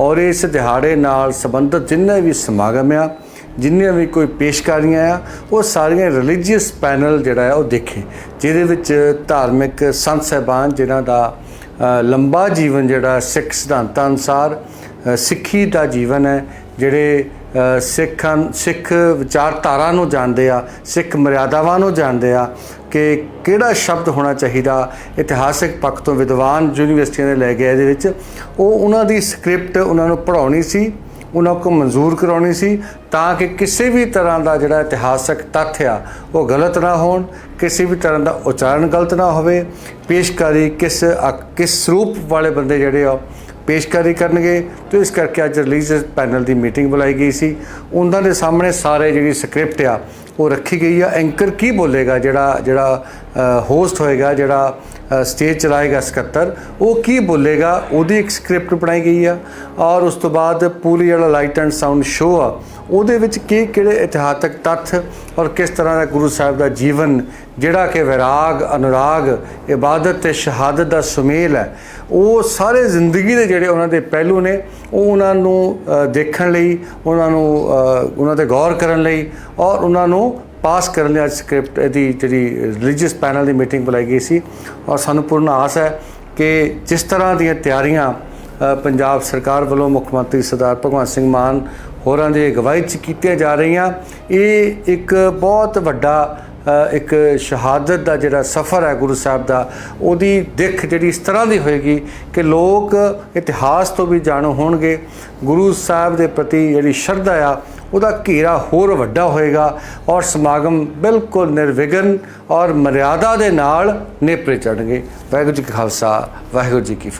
ਔਰ ਇਸ ਦਿਹਾੜੇ ਨਾਲ ਸੰਬੰਧਿਤ ਜਿੰਨੇ ਵੀ ਸਮਾਗਮ ਆ, ਜਿੰਨੀਆਂ ਵੀ ਕੋਈ ਪੇਸ਼ਕਾਰੀਆਂ ਆ, ਉਹ ਸਾਰੀਆਂ ਰਿਲੀਜੀਅਸ ਪੈਨਲ ਜਿਹੜਾ ਹੈ ਉਹ ਦੇਖੇ, ਜਿਹਦੇ ਵਿੱਚ ਧਾਰਮਿਕ ਸੰਤ ਸਹਿਬਾਨ ਜਿਨ੍ਹਾਂ ਦਾ ਲੰਬਾ ਜੀਵਨ ਜਿਹੜਾ ਸਿੱਖ ਸਿਧਾਂਤਾਂ ਅਨੁਸਾਰ ਸਿੱਖੀ ਦਾ ਜੀਵਨ ਹੈ ਜਿਹੜੇ ਸਿੱਖ ਸਿੱਖਾਂ, ਸਿੱਖ ਵਿਚਾਰਧਾਰਾ ਨੂੰ ਜਾਣਦੇ ਆ, ਸਿੱਖ ਮਰਿਆਦਾਵਾਂ ਨੂੰ ਜਾਣਦੇ ਆ ਕਿ ਕਿਹੜਾ ਸ਼ਬਦ ਹੋਣਾ ਚਾਹੀਦਾ ਇਤਿਹਾਸਿਕ ਪੱਖ ਤੋਂ ਵਿਦਵਾਨ ਯੂਨੀਵਰਸਿਟੀਆਂ ਦੇ ਲੈ ਗਏ ਇਹਦੇ ਵਿੱਚ। ਉਹ ਉਹਨਾਂ ਦੀ ਸਕ੍ਰਿਪਟ ਉਹਨਾਂ ਨੂੰ ਪੜਾਉਣੀ ਸੀ, ਉਹਨਾਂ ਕੋ ਮਨਜ਼ੂਰ ਕਰਾਉਣੀ ਸੀ ਤਾਂ ਕਿ ਕਿਸੇ ਵੀ ਤਰ੍ਹਾਂ ਦਾ ਜਿਹੜਾ ਇਤਿਹਾਸਕ ਤੱਥ ਆ, ਉਹ ਗਲਤ ਨਾ ਹੋਣ, ਕਿਸੇ ਵੀ ਤਰ੍ਹਾਂ ਦਾ ਉਚਾਰਨ ਗਲਤ ਨਾ ਹੋਵੇ, ਪੇਸ਼ਕਾਰੀ ਕਿਸ ਕਿਸ ਸਰੂਪ ਵਾਲੇ ਬੰਦੇ ਜਿਹੜੇ ਆ ਪੇਸ਼ਕਾਰੀ ਕਰਨਗੇ ਤੇ ਇਸ ਕਰਕੇ ਅੱਜ ਰਿਲੀਜੀਅਸ ਪੈਨਲ ਦੀ ਮੀਟਿੰਗ ਬੁਲਾਈ ਗਈ ਸੀ। ਉਹਨਾਂ ਦੇ ਸਾਹਮਣੇ ਸਾਰੇ ਜਿਹੜੀ ਸਕ੍ਰਿਪਟ ਆ, ਉਹ ਰੱਖੀ ਗਈ ਆ। ਐਂਕਰ ਕੀ ਬੋਲੇਗਾ ਜਿਹੜਾ ਜਿਹੜਾ ਹੋਸਟ ਹੋਏਗਾ, ਜਿਹੜਾ ਸਟੇਜ ਚਲਾਏਗਾ ਸਕੱਤਰ। ਉਹ ਕੀ ਬੋਲੇਗਾ, ਉਹਦੀ ਇੱਕ ਸਕ੍ਰਿਪਟ ਬਣਾਈ ਗਈ ਆ। ਔਰ ਉਸ ਤੋਂ ਬਾਅਦ ਪੂਰੀ ਜਿਹੜਾ ਲਾਈਟ ਐਂਡ ਸਾਊਂਡ ਸ਼ੋਅ ਆ, ਉਹਦੇ ਵਿੱਚ ਕੀ ਕਿਹੜੇ ਇਤਿਹਾਸਕ ਤੱਥ ਔਰ ਕਿਸ ਤਰ੍ਹਾਂ ਦਾ ਗੁਰੂ ਸਾਹਿਬ ਦਾ ਜੀਵਨ, ਜਿਹੜਾ ਕਿ ਵਿਰਾਗ, ਅਨੁਰਾਗ, ਇਬਾਦਤ ਤੇ ਸ਼ਹਾਦਤ ਦਾ ਸੁਮੇਲ ਹੈ, ਉਹ ਸਾਰੇ ਜ਼ਿੰਦਗੀ ਦੇ ਜਿਹੜੇ ਉਹਨਾਂ ਦੇ ਪਹਿਲੂ ਨੇ, ਉਹ ਉਹਨਾਂ ਨੂੰ ਦੇਖਣ ਲਈ, ਉਹਨਾਂ ਨੂੰ ਉਹਨਾਂ ਤੇ ਗੌਰ ਕਰਨ ਲਈ ਔਰ ਉਹਨਾਂ ਨੂੰ ਪਾਸ ਕਰਨ ਲਈ ਅੱਜ ਸਕ੍ਰਿਪਟ, ਇਹਦੀ ਜਿਹੜੀ ਰਿਲੀਜੀਅਸ ਪੈਨਲ ਦੀ ਮੀਟਿੰਗ ਬੁਲਾਈ ਗਈ ਸੀ। ਔਰ ਸਾਨੂੰ ਪੂਰਨ ਆਸ ਹੈ ਕਿ ਜਿਸ ਤਰ੍ਹਾਂ ਦੀਆਂ ਤਿਆਰੀਆਂ ਪੰਜਾਬ ਸਰਕਾਰ ਵੱਲੋਂ ਮੁੱਖ ਮੰਤਰੀ ਸਰਦਾਰ ਭਗਵੰਤ ਸਿੰਘ ਮਾਨ ਹੋਰਾਂ ਦੀ ਅਗਵਾਈ 'ਚ ਕੀਤੀਆਂ ਜਾ ਰਹੀਆਂ। ਇਹ ਇੱਕ ਬਹੁਤ ਵੱਡਾ ਇੱਕ ਸ਼ਹਾਦਤ ਦਾ ਜਿਹੜਾ ਸਫ਼ਰ ਹੈ ਗੁਰੂ ਸਾਹਿਬ ਦਾ, ਉਹਦੀ ਦਿੱਖ ਜਿਹੜੀ ਇਸ ਤਰ੍ਹਾਂ ਦੀ ਹੋਏਗੀ ਕਿ ਲੋਕ ਇਤਿਹਾਸ ਤੋਂ ਵੀ ਜਾਣੂ ਹੋਣਗੇ। ਗੁਰੂ ਸਾਹਿਬ ਦੇ ਪ੍ਰਤੀ ਜਿਹੜੀ ਸ਼ਰਧਾ ਆ, ਉਹਦਾ ਘੇਰਾ ਹੋਰ ਵੱਡਾ ਹੋਏਗਾ ਔਰ ਸਮਾਗਮ ਬਿਲਕੁਲ ਨਿਰਵਿਘਨ ਔਰ ਮਰਿਆਦਾ ਦੇ ਨਾਲ ਨੇਪਰੇ ਚੜਨਗੇ ਵਾਹਿਗੁਰੂ ਜੀ ਕਾ ਖਾਲਸਾ, ਵਾਹਿਗੁਰੂ ਜੀ ਕੀ ਫਤਿਹ।